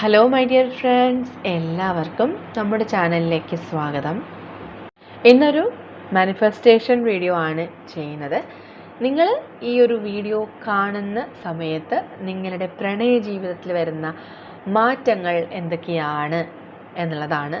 Hello my dear friends എല്ലാവർക്കും നമ്മുടെ ചാനലിലേക്ക് സ്വാഗതം. ഇന്നൊരു മാനിഫെസ്റ്റേഷൻ വീഡിയോ ആണ് ചെയ്യുന്നത്. നിങ്ങൾ ഈ ഒരു വീഡിയോ കാണുന്ന സമയത്ത് നിങ്ങളുടെ പ്രണയ ജീവിതത്തിൽ വരുന്ന മാറ്റങ്ങൾ എന്തൊക്കെയാണ് എന്നുള്ളതാണ്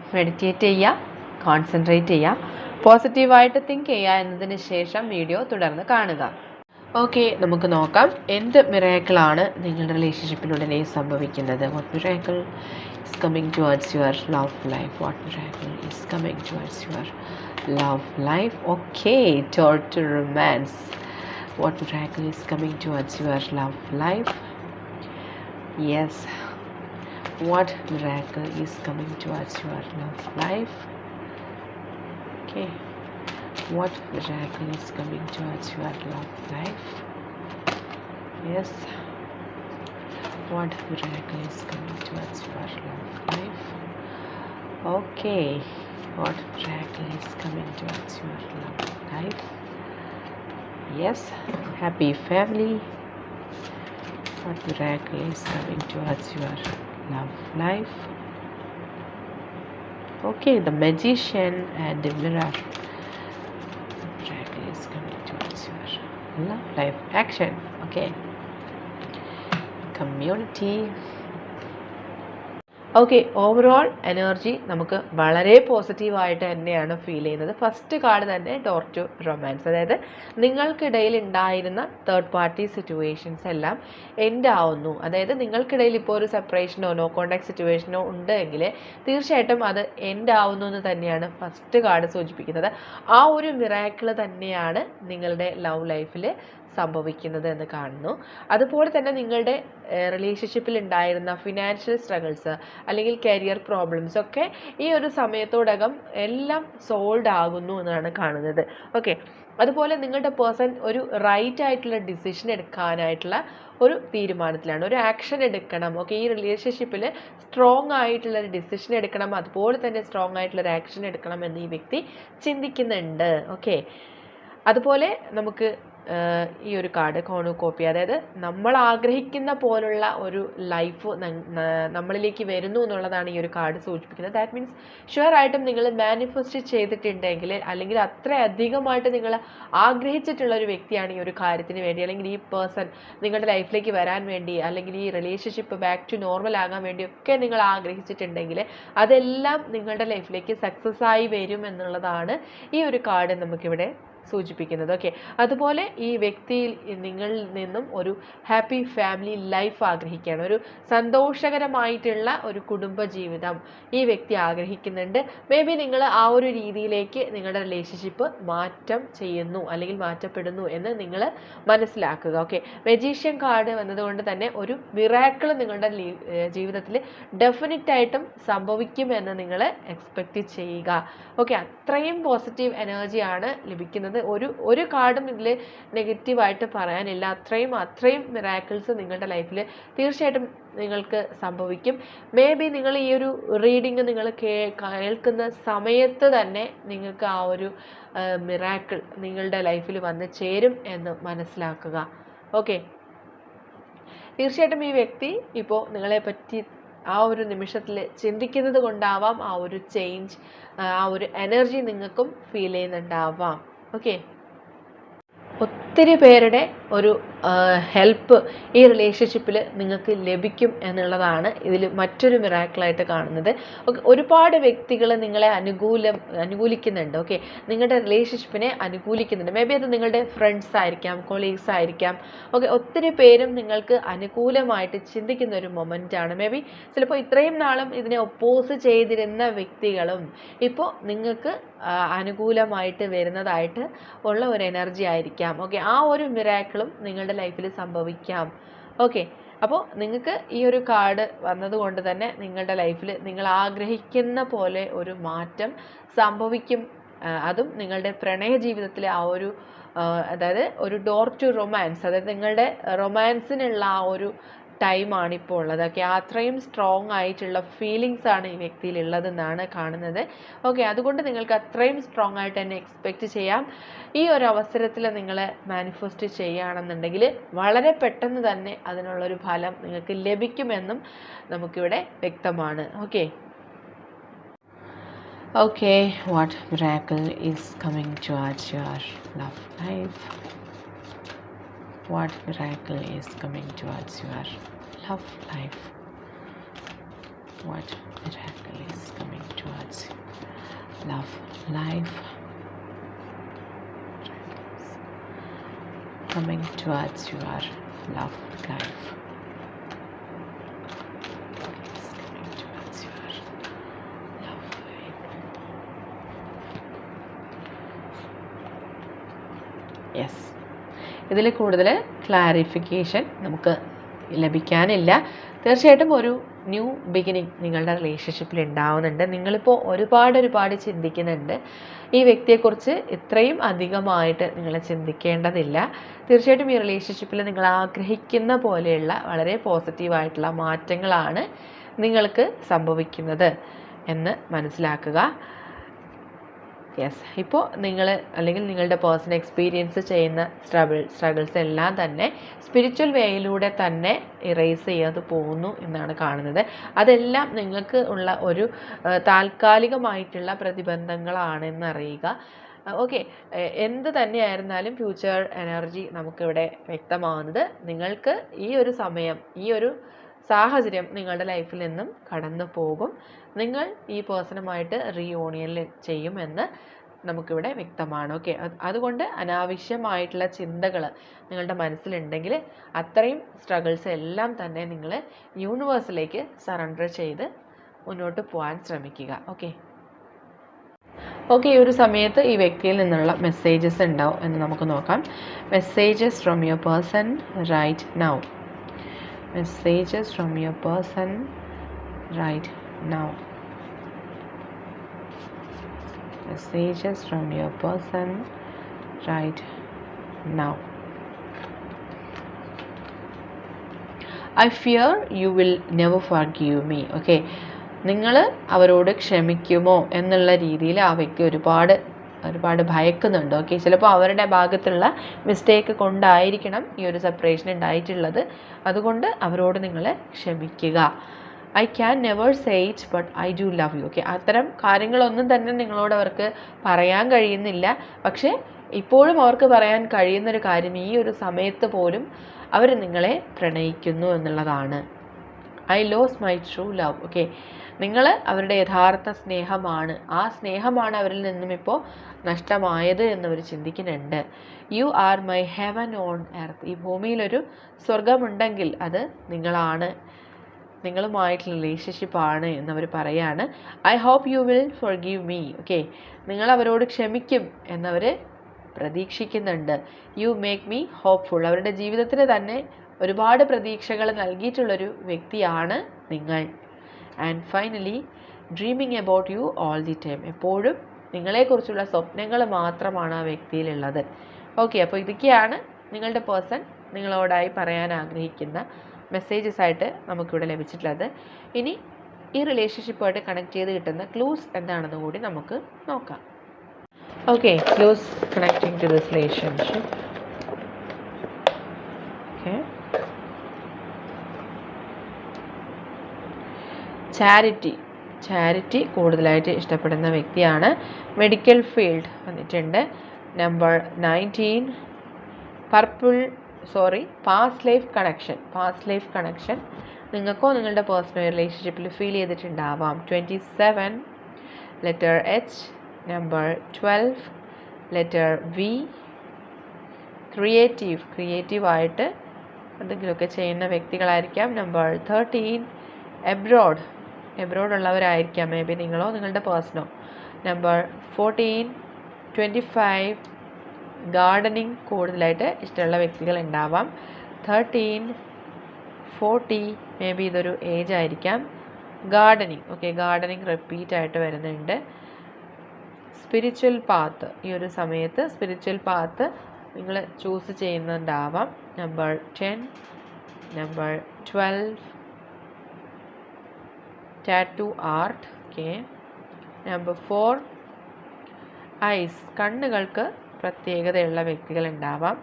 മെഡിറ്റേറ്റ് ചെയ്യുക കോൺസെൻട്രേറ്റ് ചെയ്യുക പോസിറ്റീവായിട്ട് തിങ്ക് ചെയ്യുക എന്നതിന് ശേഷം വീഡിയോ തുടർന്ന് കാണുക. ഓക്കെ നമുക്ക് നോക്കാം. എന്ത് മിറാക്കിളാണ് നിങ്ങളുടെ റിലേഷൻഷിപ്പിനുടനെ സംഭവിക്കുന്നത്? What miracle is coming towards your love life what miracle is coming towards your love life okay taught romance what miracle is coming towards your love life yes what miracle is coming towards your love life? Okay. What miracle is coming towards your love life? Yes. What miracle is coming towards your love life? Okay. What miracle is coming towards your love life? Yes. Happy family. What miracle is coming towards your love life. Okay, the magician and the mirror. Miracle is coming towards your love life. Action. Okay. Community. Okay overall energy നമുക്ക് വളരെ പോസിറ്റീവായിട്ട് തന്നെയാണ് feel ചെയ്യുന്നത്. First card തന്നെ door to romance അതായത് നിങ്ങൾക്കിടയിൽ ഉണ്ടായിരുന്ന third party situations എല്ലാം എൻഡ് ആവുന്നു. അതായത് നിങ്ങൾക്കിടയിൽ ഇപ്പോൾ ഒരു സെപ്പറേഷനോ നോ കോണ്ടാക്ട് സിറ്റുവേഷനോ ഉണ്ട് എങ്കിൽ തീർച്ചയായിട്ടും അത് എൻഡ് ആവുന്നു എന്ന് തന്നെയാണ് ഫസ്റ്റ് കാർഡ് സൂചിപ്പിക്കുന്നത്. ആ ഒരു മിറാക്കിൾ തന്നെയാണ് നിങ്ങളുടെ ലവ് ലൈഫിൽ സംഭവിക്കുന്നത് എന്ന് കാണുന്നു. അതുപോലെ തന്നെ നിങ്ങളുടെ റിലേഷൻഷിപ്പിൽ ഉണ്ടായിരുന്ന ഫിനാൻഷ്യൽ സ്ട്രഗിൾസ് അല്ലെങ്കിൽ കരിയർ പ്രോബ്ലംസ് ഒക്കെ ഈ ഒരു സമയത്തോടകം എല്ലാം സോൾഡ് ആകുന്നു എന്നാണ് കാണുന്നത്. ഓക്കെ അതുപോലെ നിങ്ങളുടെ പേഴ്സൺ ഒരു റൈറ്റ് ആയിട്ടുള്ള ഡിസിഷൻ എടുക്കാനായിട്ടുള്ള ഒരു തീരുമാനത്തിലാണ്. ഒരു ആക്ഷൻ എടുക്കണം. ഓക്കെ ഈ റിലേഷൻഷിപ്പിൽ സ്ട്രോങ് ആയിട്ടുള്ള ഒരു ഡിസിഷൻ എടുക്കണം. അതുപോലെ തന്നെ സ്ട്രോങ് ആയിട്ടുള്ള ഒരു ആക്ഷൻ എടുക്കണം എന്ന് ഈ വ്യക്തി ചിന്തിക്കുന്നുണ്ട്. ഓക്കെ അതുപോലെ നമുക്ക് ഈ ഒരു കാർഡ് കോണുകോപ്പി അതായത് നമ്മൾ ആഗ്രഹിക്കുന്ന പോലുള്ള ഒരു ലൈഫ് നമ്മളിലേക്ക് വരുന്നു എന്നുള്ളതാണ് ഈ ഒരു കാർഡ് സൂചിപ്പിക്കുന്നത്. ദാറ്റ് മീൻസ് ഷുവർ ആയിട്ടും നിങ്ങൾ മാനിഫെസ്റ്റ് ചെയ്തിട്ടുണ്ടെങ്കിൽ അല്ലെങ്കിൽ അത്രയധികമായിട്ട് നിങ്ങൾ ആഗ്രഹിച്ചിട്ടുള്ള ഒരു വ്യക്തിയാണ് ഈ ഒരു കാര്യത്തിന് വേണ്ടി അല്ലെങ്കിൽ ഈ പേഴ്സൺ നിങ്ങളുടെ ലൈഫിലേക്ക് വരാൻ വേണ്ടി അല്ലെങ്കിൽ ഈ റിലേഷൻഷിപ്പ് ബാക്ക് ടു നോർമൽ ആകാൻ വേണ്ടി ഒക്കെ നിങ്ങൾ ആഗ്രഹിച്ചിട്ടുണ്ടെങ്കിൽ അതെല്ലാം നിങ്ങളുടെ ലൈഫിലേക്ക് സക്സസ് ആയി വരും എന്നുള്ളതാണ് ഈ ഒരു കാർഡ് നമുക്കിവിടെ സൂചിപ്പിക്കുന്നത്. ഓക്കെ അതുപോലെ ഈ വ്യക്തിയിൽ നിങ്ങളിൽ നിന്നും ഒരു ഹാപ്പി ഫാമിലി ലൈഫ് ആഗ്രഹിക്കുകയാണ്. ഒരു സന്തോഷകരമായിട്ടുള്ള ഒരു കുടുംബ ജീവിതം ഈ വ്യക്തി ആഗ്രഹിക്കുന്നുണ്ട്. മേ ബി നിങ്ങൾ ആ ഒരു രീതിയിലേക്ക് നിങ്ങളുടെ റിലേഷൻഷിപ്പ് മാറ്റം ചെയ്യുന്നു അല്ലെങ്കിൽ മാറ്റപ്പെടുന്നു എന്ന് നിങ്ങൾ മനസ്സിലാക്കുക. ഓക്കെ മെജീഷ്യൻ കാർഡ് വന്നതുകൊണ്ട് തന്നെ ഒരു മിറാക്കിൾ നിങ്ങളുടെ ജീവിതത്തിൽ ഡെഫിനറ്റ് ആയിട്ടും സംഭവിക്കുമെന്ന് നിങ്ങൾ എക്സ്പെക്റ്റ് ചെയ്യുക. ഓക്കെ അത്രയും പോസിറ്റീവ് എനർജിയാണ് ലഭിക്കുന്നത്. ഒരു ഒരു കാർഡും ഇതിൽ നെഗറ്റീവായിട്ട് പറയാനില്ല. അത്രയും അത്രയും മിറാക്കിൾസ് നിങ്ങളുടെ ലൈഫിൽ തീർച്ചയായിട്ടും നിങ്ങൾക്ക് സംഭവിക്കും. മേ ബി നിങ്ങൾ ഈ ഒരു റീഡിങ് നിങ്ങൾ കേൾക്കുന്ന സമയത്ത് തന്നെ നിങ്ങൾക്ക് ആ ഒരു മിറാക്കിൾ നിങ്ങളുടെ ലൈഫിൽ വന്ന് ചേരും എന്ന് മനസ്സിലാക്കുക. ഓക്കെ തീർച്ചയായിട്ടും ഈ വ്യക്തി ഇപ്പോൾ നിങ്ങളെ പറ്റി ആ ഒരു നിമിഷത്തിൽ ചിന്തിക്കുന്നത് കൊണ്ടാവാം ആ ഒരു ചേഞ്ച് ആ ഒരു എനർജി നിങ്ങൾക്കും ഫീൽ ചെയ്യുന്നുണ്ടാവാം. ഓക്കെ ഒത്തിരി പേരുടെ ഒരു ഹെൽപ്പ് ഈ റിലേഷൻഷിപ്പിൽ നിങ്ങൾക്ക് ലഭിക്കും എന്നുള്ളതാണ് ഇതിൽ മറ്റൊരു മിറാക്കിളായിട്ട് കാണുന്നത്. ഒരുപാട് വ്യക്തികൾ നിങ്ങളെ അനുകൂലം അനുകൂലിക്കുന്നുണ്ട്. ഓക്കെ നിങ്ങളുടെ റിലേഷൻഷിപ്പിനെ അനുകൂലിക്കുന്നുണ്ട്. മേ ബി അത് നിങ്ങളുടെ ഫ്രണ്ട്സ് ആയിരിക്കാം കൊളീഗ്സ് ആയിരിക്കാം. ഓക്കെ ഒത്തിരി പേരും നിങ്ങൾക്ക് അനുകൂലമായിട്ട് ചിന്തിക്കുന്ന ഒരു മൊമെന്റ് ആണ്. മേ ബി ചിലപ്പോൾ ഇത്രയും നാളും ഇതിനെ ഒപ്പോസ് ചെയ്തിരുന്ന വ്യക്തികളും ഇപ്പോൾ നിങ്ങൾക്ക് അനുകൂലമായിട്ട് വരുന്നതായിട്ട് ഉള്ള ഒരു എനർജി ആയിരിക്കാം. ഓക്കെ ആ ഒരു മിറാക്കിളും നിങ്ങളുടെ ലൈഫിൽ സംഭവിക്കാം. ഓക്കെ അപ്പോൾ നിങ്ങൾക്ക് ഈ ഒരു കാർഡ് വന്നതുകൊണ്ട് തന്നെ നിങ്ങളുടെ ലൈഫിൽ നിങ്ങൾ ആഗ്രഹിക്കുന്ന പോലെ ഒരു മാറ്റം സംഭവിക്കും. അതും നിങ്ങളുടെ പ്രണയ ജീവിതത്തിലെ ആ ഒരു അതായത് ഒരു ഡോർ ടു റൊമാൻസ് അതായത് നിങ്ങളുടെ റൊമാൻസിനുള്ള ആ ഒരു ടൈമാണ് ഇപ്പോൾ ഉള്ളത്. ഓക്കെ അത്രയും സ്ട്രോങ് ആയിട്ടുള്ള ഫീലിങ്സ് ആണ് ഈ വ്യക്തിയിൽ ഉള്ളതെന്നാണ് കാണുന്നത്. ഓക്കെ അതുകൊണ്ട് നിങ്ങൾക്ക് അത്രയും സ്ട്രോങ് ആയിട്ട് തന്നെ എക്സ്പെക്റ്റ് ചെയ്യാം. ഈ ഒരു അവസരത്തിൽ നിങ്ങൾ മാനിഫെസ്റ്റ് ചെയ്യുകയാണെന്നുണ്ടെങ്കിൽ വളരെ പെട്ടെന്ന് തന്നെ അതിനുള്ളൊരു ഫലം നിങ്ങൾക്ക് ലഭിക്കുമെന്നും നമുക്കിവിടെ വ്യക്തമാണ്. Okay. Okay, what miracle is coming towards your love life? What miracle is coming towards your love life? What miracle is coming towards love life? Coming towards your love life. Is ഇതിൽ കൂടുതൽ clarification നമുക്ക് ലഭിക്കാനില്ല. തീർച്ചയായിട്ടും ഒരു new beginning നിങ്ങളുടെ റിലേഷൻഷിപ്പിൽ ഉണ്ടാവുന്നുണ്ട്. നിങ്ങളിപ്പോൾ ഒരുപാട് ഒരുപാട് ചിന്തിക്കുന്നുണ്ട്. ഈ വ്യക്തിയെക്കുറിച്ച് ഇത്രയും അധികമായിട്ട് നിങ്ങൾ ചിന്തിക്കേണ്ടതില്ല. തീർച്ചയായിട്ടും ഈ റിലേഷൻഷിപ്പിൽ നിങ്ങൾ ആഗ്രഹിക്കുന്ന പോലെയുള്ള വളരെ പോസിറ്റീവായിട്ടുള്ള മാറ്റങ്ങളാണ് നിങ്ങൾക്ക് സംഭവിക്കുന്നത് എന്ന് മനസ്സിലാക്കുക. യെസ് ഇപ്പോൾ നിങ്ങൾ അല്ലെങ്കിൽ നിങ്ങളുടെ പേഴ്സണൽ എക്സ്പീരിയൻസ് ചെയ്യുന്ന സ്ട്രഗിൾ സ്ട്രഗിൾസ് എല്ലാം തന്നെ സ്പിരിച്വൽ വേയിലൂടെ തന്നെ ഇറേസ് ചെയ്യാതെ പോകുന്നു എന്നാണ് കാണുന്നത്. അതെല്ലാം നിങ്ങൾക്ക് ഉള്ള ഒരു താൽക്കാലികമായിട്ടുള്ള പ്രതിബന്ധങ്ങളാണെന്ന് അറിയുക. ഓക്കെ എന്ത് തന്നെയായിരുന്നാലും ഫ്യൂച്ചർ എനർജി നമുക്കിവിടെ വ്യക്തമാവുന്നത് നിങ്ങൾക്ക് ഈ ഒരു സമയം ഈ ഒരു സാഹചര്യം നിങ്ങളുടെ ലൈഫിൽ നിന്നും കടന്നു പോകും. നിങ്ങൾ ഈ പേഴ്സണുമായിട്ട് റീയൂണിയൻ ചെയ്യുമെന്ന് നമുക്കിവിടെ വ്യക്തമാണ്. ഓക്കെ അതുകൊണ്ട് അനാവശ്യമായിട്ടുള്ള ചിന്തകൾ നിങ്ങളുടെ മനസ്സിലുണ്ടെങ്കിൽ അത്രയും സ്ട്രഗിൾസ് എല്ലാം തന്നെ നിങ്ങൾ യൂണിവേഴ്സിലേക്ക് സറണ്ടർ ചെയ്ത് മുന്നോട്ട് പോകാൻ ശ്രമിക്കുക. ഓക്കെ ഓക്കെ ഈ ഒരു സമയത്ത് ഈ വ്യക്തിയിൽ നിന്നുള്ള മെസ്സേജസ് ഉണ്ടാവും എന്ന് നമുക്ക് നോക്കാം. Messages from your person right now messages from your person right now messages from your person right now I fear you will never forgive me okay നിങ്ങൾ അവരോട് ക്ഷമിക്കുമോ എന്നുള്ള രീതിയിൽ ആ വ്യക്തി ഒരുപാട് ഒരുപാട് ഭയക്കുന്നുണ്ട്. ഓക്കെ ചിലപ്പോൾ അവരുടെ ഭാഗത്തുള്ള മിസ്റ്റേക്ക് കൊണ്ടായിരിക്കണം ഈ ഒരു സെപ്പറേഷൻ ഉണ്ടായിട്ടുള്ളത്. അതുകൊണ്ട് അവരോട് നിങ്ങൾ ക്ഷമിക്കുക. I can never say it but I do love you okay അത്തരം കാര്യങ്ങളൊന്നും തന്നെ നിങ്ങളോട് അവർക്ക് പറയാൻ കഴിയുന്നില്ല. പക്ഷേ ഇപ്പോഴും അവർക്ക് പറയാൻ കഴിയുന്നൊരു കാര്യം ഈ ഒരു സമയത്ത് പോലും അവർ നിങ്ങളെ പ്രണയിക്കുന്നു എന്നുള്ളതാണ്. I lose my true love okay നിങ്ങൾ അവരുടെ യഥാർത്ഥ സ്നേഹമാണ്. ആ സ്നേഹമാണ് അവരിൽ നിന്നും ഇപ്പോൾ നഷ്ടമായത് എന്നവർ ചിന്തിക്കുന്നുണ്ട്. You are my heaven on earth ഈ ഭൂമിയിലൊരു സ്വർഗമുണ്ടെങ്കിൽ അത് നിങ്ങളാണ്. നിങ്ങളുമായിട്ടുള്ള റിലേഷൻഷിപ്പാണ് എന്നവർ പറയാണ്. I hope you will forgive me okay നിങ്ങൾ അവരോട് ക്ഷമിക്കും എന്നവർ പ്രതീക്ഷിക്കുന്നുണ്ട്. യു മേക്ക് മീ ഹോപ്പ്ഫുൾ അവരുടെ ജീവിതത്തിന് തന്നെ ഒരുപാട് പ്രതീക്ഷകൾ നൽകിയിട്ടുള്ളൊരു വ്യക്തിയാണ് നിങ്ങൾ. And finally dreaming about you all the time എപ്പോഴും നിങ്ങളെക്കുറിച്ചുള്ള സ്വപ്നങ്ങൾ മാത്രമാണ് ആ വ്യക്തിയിലുള്ളത്. ഓക്കെ അപ്പോൾ ഇതൊക്കെയാണ് നിങ്ങളുടെ പേഴ്സൺ നിങ്ങളോടായി പറയാൻ ആഗ്രഹിക്കുന്ന മെസ്സേജസ് ആയിട്ട് നമുക്കിവിടെ ലഭിച്ചിട്ടുള്ളത്. ഇനി ഈ റിലേഷൻഷിപ്പുമായിട്ട് കണക്ട് ചെയ്ത് കിട്ടുന്ന ക്ലൂസ് എന്താണെന്ന് കൂടി നമുക്ക് നോക്കാം. Okay clues connecting to this relationship okay charity charity കൂടുതലായിട്ട് ഇഷ്ടപ്പെടുന്ന വ്യക്തിയാണ് മെഡിക്കൽ ഫീൽഡ് വന്നിട്ടുണ്ട്. Number nineteen purple sorry past life connection past life connection നിങ്ങൾക്കോ നിങ്ങളുടെ പേഴ്സണൽ റിലേഷൻഷിപ്പിൽ feel ചെയ്തിട്ടുണ്ടാവാം. Twenty seven letter H number twelve letter V creative ക്രിയേറ്റീവായിട്ട് എന്തെങ്കിലുമൊക്കെ ചെയ്യുന്ന വ്യക്തികളായിരിക്കാം. നമ്പർ തേർട്ടീൻ എബ്രോഡ് എബ്രോഡ് ഉള്ളവരായിരിക്കാം മേ ബി നിങ്ങളോ നിങ്ങളുടെ പേഴ്സണോ number fourteen twenty five gardening കൂടുതലായിട്ട് ഇഷ്ടമുള്ള വ്യക്തികൾ ഉണ്ടാവാം. തേർട്ടീൻ ഫോർട്ടി മേ ബി ഇതൊരു ഏജ് ആയിരിക്കാം. ഗാർഡനിങ് ഓക്കെ ഗാർഡനിങ് റിപ്പീറ്റ് ആയിട്ട് വരുന്നുണ്ട്. സ്പിരിച്വൽ പാത്ത് ഈ ഒരു സമയത്ത് സ്പിരിച്വൽ പാത്ത് നിങ്ങൾ choose ചെയ്യുന്നുണ്ടാവാം. Number ten number twelve tattoo art okay number four eyes കണ്ണുകൾക്ക് പ്രത്യേകതയുള്ള വ്യക്തികൾ ഉണ്ടാവാം.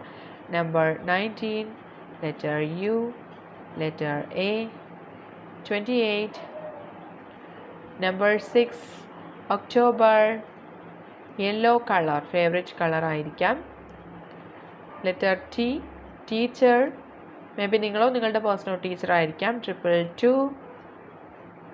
Number nineteen letter U letter A twenty eight number six October yellow colour favourite colour ആയിരിക്കാം. Letter T teacher maybe നിങ്ങളോ നിങ്ങളുടെ personal teacher ആയിരിക്കാം. Triple two